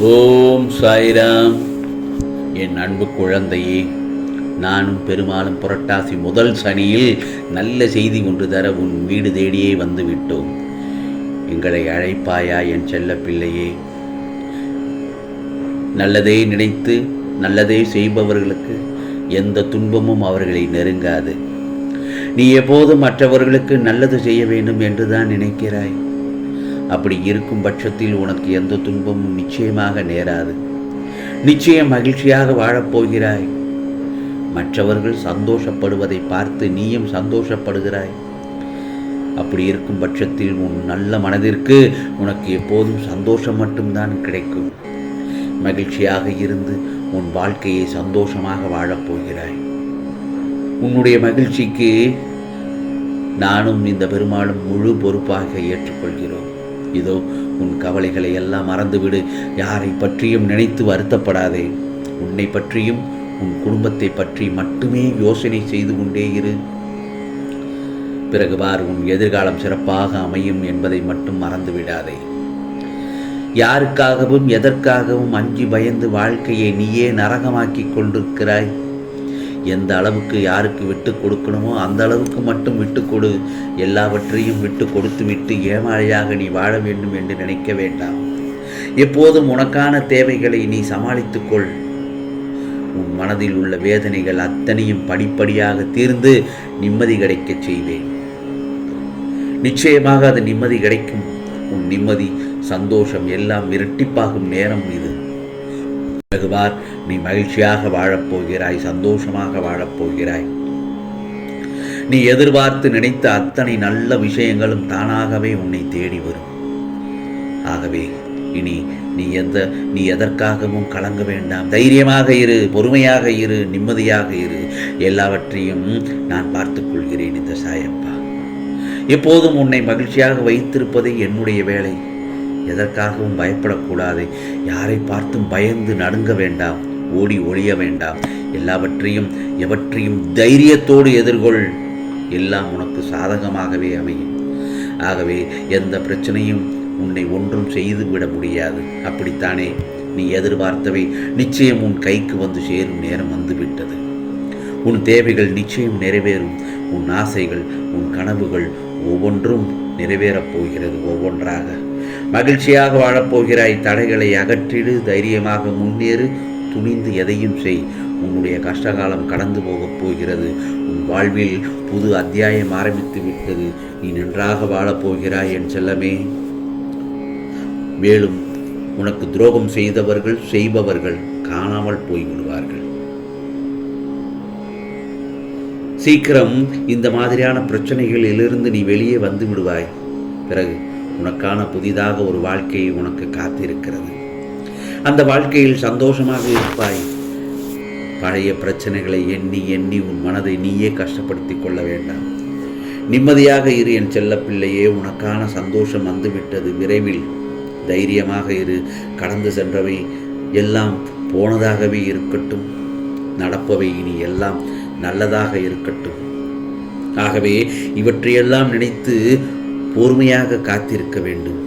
ஓம் சாய்ராம். என் அன்பு குழந்தையே நானும் பெருமாளும் புரட்டாசி முதல் சனியில் நல்ல செய்தி ஒன்று தர உன் வீடு தேடியே வந்துவிட்டோம். எங்களை அழைப்பாயா என் செல்ல பிள்ளையே? நல்லதே நினைத்து நல்லதே செய்பவர்களுக்கு எந்த துன்பமும் அவர்களை நெருங்காது. நீ எப்போதும் மற்றவர்களுக்கு நல்லது செய்ய வேண்டும் என்றுதான் நினைக்கிறாய். அப்படி இருக்கும் பட்சத்தில் உனக்கு எந்த துன்பமும் நிச்சயமாக நேராது. நிச்சயம் மகிழ்ச்சியாக வாழப்போகிறாய். மற்றவர்கள் சந்தோஷப்படுவதை பார்த்து நீயும் சந்தோஷப்படுகிறாய். அப்படி இருக்கும் பட்சத்தில் உன் நல்ல மனதிற்கு உனக்கு எப்போதும் சந்தோஷம் மட்டும்தான் கிடைக்கும். மகிழ்ச்சியாக இருந்து உன் வாழ்க்கையை சந்தோஷமாக வாழப்போகிறாய். உன்னுடைய மகிழ்ச்சிக்கு நானும் இந்த பெருமாளும் முழு பொறுப்பாக ஏற்றுக்கொள்கிறோம். இதோ உன் கவலைகளை எல்லாம் மறந்துவிடு. யாரை பற்றியும் நினைத்து வருத்தப்படாதே. உன்னை பற்றியும் உன் குடும்பத்தை பற்றி மட்டுமே யோசனை செய்து கொண்டே இரு. பிறகு பார் உன் எதிர்காலம் சிறப்பாக அமையும் என்பதை மட்டும் மறந்துவிடாதே. யாருக்காகவும் எதற்காகவும் அஞ்சி பயந்து வாழ்க்கையை நீயே நரகமாக்கி கொண்டிருக்கிறாய்? எந்த அளவுக்கு யாருக்கு விட்டு கொடுக்கணுமோ அந்த அளவுக்கு மட்டும் விட்டு கொடு. எல்லாவற்றையும் விட்டு கொடுத்து விட்டு ஏமாளியாக நீ வாழ வேண்டும் என்று நினைக்க வேண்டாம். எப்போதும் உனக்கான தேவைகளை நீ சமாளித்துக்கொள் உன் மனதில் உள்ள வேதனைகள் அத்தனையும் படிப்படியாக தீர்ந்து நிம்மதி கிடைக்கச் செய்வேன். நிச்சயமாக அது நிம்மதி கிடைக்கும். உன் நிம்மதி சந்தோஷம் எல்லாம் இரட்டிப்பாகும் நேரம் இது. பகவான் நீ மகிழ்ச்சியாக வாழப்போகிறாய் சந்தோஷமாக வாழப்போகிறாய். நீ எதிர்பார்த்து நினைத்த அத்தனை நல்ல விஷயங்களும் தானாகவே உன்னை தேடி வரும். ஆகவே இனி நீ எந்த நீ எதற்காகவும் கலங்க வேண்டாம். தைரியமாக இரு பொறுமையாக இரு நிம்மதியாக இரு. எல்லாவற்றையும் நான் பார்த்துக் கொள்கிறேன் இந்த சாயப்பா. எப்போதும் உன்னை மகிழ்ச்சியாக வைத்திருப்பதே என்னுடைய வேலை. எதற்காகவும் பயப்படக்கூடாது. யாரை பார்த்தும் பயந்து நடுங்க வேண்டாம். ஓடி ஒழிய வேண்டாம். எல்லாவற்றையும் எவற்றையும் தைரியத்தோடு எதிர்கொள். எல்லாம் உனக்கு சாதகமாகவே அமையும். ஆகவே எந்த பிரச்சனையும் உன்னை ஒன்றும் செய்து விட முடியாது. அப்படித்தானே? நீ எதிர்பார்த்தவை நிச்சயம் உன் கைக்கு வந்து சேரும் நேரம் வந்துவிட்டது. உன் தேவைகள் நிச்சயம் நிறைவேறும். உன் ஆசைகள் உன் கனவுகள் ஒவ்வொன்றும் நிறைவேறப் போகிறது ஒவ்வொன்றாக. மகிழ்ச்சியாக வாழப்போகிறாய் தடைகளை அகற்றிடு. தைரியமாக முன்னேறு. துணிந்து எதையும் செய். உன்னுடைய கஷ்டகாலம் கடந்து போகப் போகிறது. உன் வாழ்வில் புது அத்தியாயம் ஆரம்பித்து விட்டது. நீ நன்றாக வாழப்போகிறாய் என் செல்லமே. மேலும் உனக்கு துரோகம் செய்தவர்கள் செய்பவர்கள் காணாமல் போய்விடுவார்கள். சீக்கிரம் இந்த மாதிரியான பிரச்சனைகளிலிருந்து நீ வெளியே வந்து விடுவாய். பிறகு உனக்கான புதிதாக ஒரு வாழ்க்கையை உனக்கு காத்திருக்கிறது. அந்த வாழ்க்கையில் சந்தோஷமாக இருப்பாய். பழைய பிரச்சனைகளை எண்ணி எண்ணி உன் மனதை நீயே கஷ்டப்படுத்தி கொள்ள வேண்டாம். நிம்மதியாக இரு என் செல்லப்பிள்ளையே உனக்கான சந்தோஷம் வந்துவிட்டது விரைவில். தைரியமாக இரு கடந்து சென்றவை எல்லாம் போனதாகவே இருக்கட்டும். நடப்பவை இனி எல்லாம் நல்லதாக இருக்கட்டும். ஆகவே இவற்றையெல்லாம் நினைத்து பொறுமையாக காத்திருக்க வேண்டும்.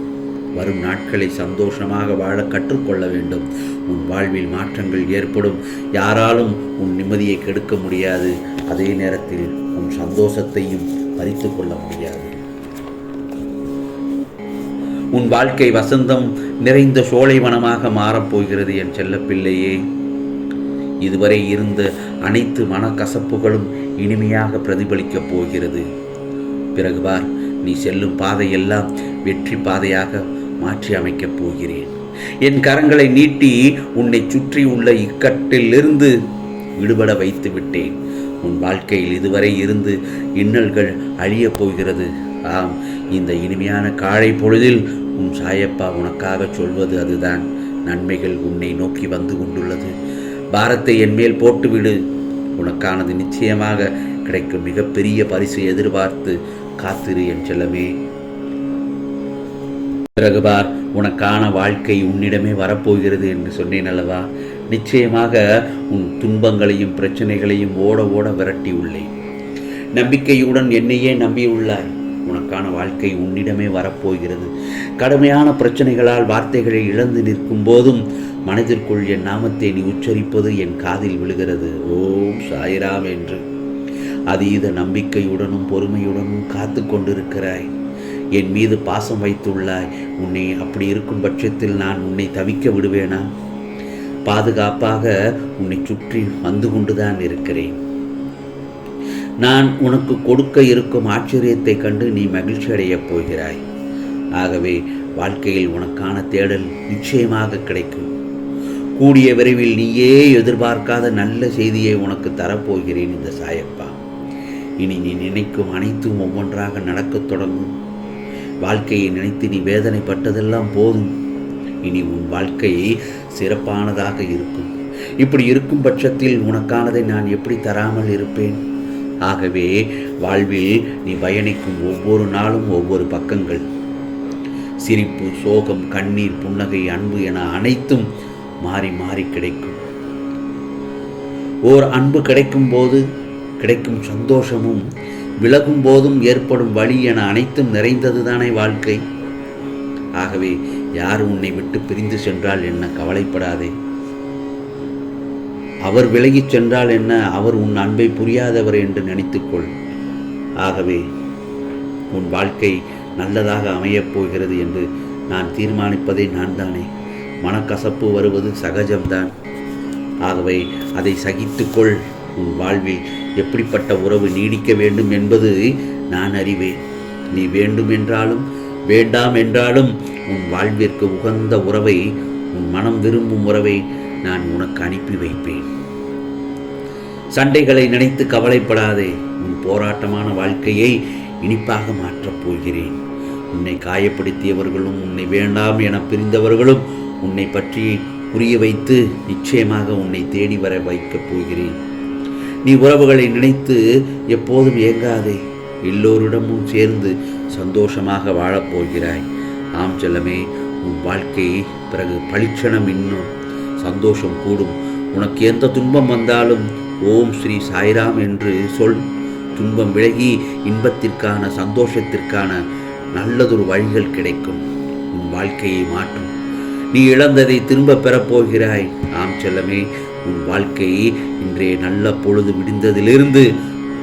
வரும் நாட்களை சந்தோஷமாக வாழ கற்றுக்கொள்ள வேண்டும். உன் வாழ்வில் மாற்றங்கள் ஏற்படும். யாராலும் உன் நிம்மதியை கெடுக்க முடியாது. அதே நேரத்தில் உன் சந்தோஷத்தையும் பறித்து கொள்ள முடியாது. உன் வாழ்க்கை வசந்தம் நிறைந்த சோலைவனமாக மாறப்போகிறது என் செல்லப்பிள்ளையே. இதுவரை இருந்த அனைத்து மனக்கசப்புகளும் இனிமையாக பிரதிபலிக்கப் போகிறது. பிறகு பார் நீ செல்லும் பாதையெல்லாம் வெற்றி பாதையாக மாற்றி அமைக்கப் போகிறேன். என் கரங்களை நீட்டி உன்னை சுற்றி உள்ள இக்கட்டிலிருந்து விடுபட வைத்து விட்டேன். உன் வாழ்க்கையில் இதுவரை இருந்து இன்னல்கள் அழியப் போகிறது. ஆம் இந்த இனிமையான காலை பொழுதில் உன் சாயப்பா உனக்காக சொல்வது அதுதான். நன்மைகள் உன்னை நோக்கி வந்து கொண்டுள்ளது. பாரத்தை என்மேல் போட்டுவிடு. உனக்கானது நிச்சயமாக கிடைக்கும் மிகப்பெரிய பரிசு எதிர்பார்த்து காத்திரு என் செல்லமே. பிறகு பார் உனக்கான வாழ்க்கை உன்னிடமே வரப்போகிறது என்று சொன்னேன் அல்லவா? நிச்சயமாக உன் துன்பங்களையும் பிரச்சனைகளையும் ஓட ஓட விரட்டி உள்ளேன். நம்பிக்கையுடன் என்னையே நம்பியுள்ளாய். உனக்கான வாழ்க்கை உன்னிடமே வரப்போகிறது. கடுமையான பிரச்சனைகளால் வார்த்தைகளை இழந்து நிற்கும் போதும் மனதிற்குள் என் நாமத்தை நீ உச்சரிப்பது என் காதில் விழுகிறது. ஓம் சாயிராம் என்று. அதீத நம்பிக்கையுடனும் பொறுமையுடனும் காத்து கொண்டிருக்கிறாய். என் மீது பாசம் வைத்துள்ளாய். உன்னை அப்படி இருக்கும் பட்சத்தில் நான் உன்னை தவிக்க விடுவேனா? பாதுகாப்பாக உன்னை சுற்றி வந்து கொண்டுதான் இருக்கிறேன். நான் உனக்கு கொடுக்க இருக்கும் ஆச்சரியத்தை கண்டு நீ மகிழ்ச்சி அடையப் போகிறாய். ஆகவே வாழ்க்கையில் உனக்கான தேடல் நிச்சயமாக கிடைக்கும். கூடிய விரைவில் நீயே எதிர்பார்க்காத நல்ல செய்தியை உனக்கு தரப்போகிறேன் இந்த சாயப்பா. இனி நீ நினைக்கும் அனைத்தும் ஒவ்வொன்றாக நடக்கத் தொடங்கும். வாழ்க்கையை நினைத்து நீ வேதனைப்பட்டதெல்லாம் போதும். இனி உன் வாழ்க்கை சிறப்பானதாக இருக்கும். இப்படி இருக்கும் பட்சத்தில் உனக்கானதை நான் எப்படி தராமல் இருப்பேன்? ஆகவே வாழ்வில் நீ பயணிக்கும் ஒவ்வொரு நாளும் ஒவ்வொரு பக்கங்கள். சிரிப்பு சோகம் கண்ணீர் புன்னகை அன்பு என அனைத்தும் மாறி மாறி கிடைக்கும். ஓர் அன்பு கிடைக்கும் போது கிடைக்கும் சந்தோஷமும் விலகும் போதும் ஏற்படும் வழி என அனைத்தும் நிறைந்தது தானே வாழ்க்கை? ஆகவே யார் உன்னை விட்டு பிரிந்து சென்றால் என்ன கவலைப்படாதே? அவர் விலகிச் சென்றால் என்ன? அவர் உன் அன்பை புரியாதவர் என்று நினைத்துக்கொள். ஆகவே உன் வாழ்க்கை நல்லதாக அமையப் போகிறது என்று நான் தீர்மானிப்பதே நான் தானே மனக்கசப்பு வருவது சகஜம்தான். ஆகவே அதை சகித்துக்கொள். உன் வாழ்வில் எப்படிப்பட்ட உறவு நீடிக்க வேண்டும் என்பது நான் அறிவேன். நீ வேண்டும் என்றாலும் வேண்டாம் என்றாலும் உன் வாழ்விற்கு உகந்த உறவை உன் மனம் விரும்பும் உறவை நான் உனக்கு அனுப்பி வைப்பேன். சண்டைகளை நினைத்து கவலைப்படாதே. உன் போராட்டமான வாழ்க்கையை இனிப்பாக மாற்றப் போகிறேன். உன்னை காயப்படுத்தியவர்களும் உன்னை வேண்டாம் என பிரிந்தவர்களும் உன்னை பற்றி புரிய வைத்து நிச்சயமாக உன்னை தேடி வர வைக்கப் போகிறேன். நீ உறவுகளை நினைத்து எப்போதும் ஏங்காதே. எல்லோரிடமும் சேர்ந்து சந்தோஷமாக வாழப்போகிறாய் ஆம் செல்லமே உன் வாழ்க்கை பிறகு பளிச்சணம் இன்னும். சந்தோஷம் கூடும். உனக்கு எந்த துன்பம் வந்தாலும் ஓம் ஸ்ரீ சாய்ராம் என்று சொல். துன்பம் விலகி இன்பத்திற்கான சந்தோஷத்திற்கான நல்லதொரு வழிகள் கிடைக்கும். உன் வாழ்க்கையை மாற்றும். நீ இழந்ததை திரும்ப பெறப்போகிறாய் ஆம் செல்லமே உன் வாழ்க்கை இன்றைய நல்ல பொழுது விடிந்ததிலிருந்து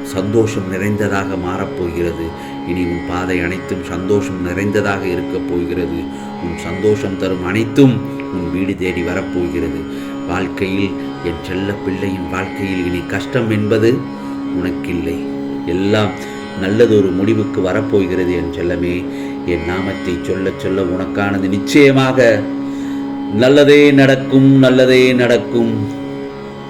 சந்தோஷம் நிறைந்ததாக மாறப்போகிறது. இனி உன் பாதை அனைத்தும் சந்தோஷம் நிறைந்ததாக இருக்கப் போகிறது. உன் சந்தோஷம் தரும் அனைத்தும் உன் வீடு தேடி வரப்போகிறது. வாழ்க்கையில் என் செல்ல பிள்ளையின் வாழ்க்கையில் இனி கஷ்டம் என்பது உனக்கில்லை. எல்லாம் நல்லதொரு முடிவுக்கு வரப்போகிறது என் செல்லமே. என் நாமத்தை சொல்ல சொல்ல உனக்கானது நிச்சயமாக நல்லதே நடக்கும் நல்லதே நடக்கும்.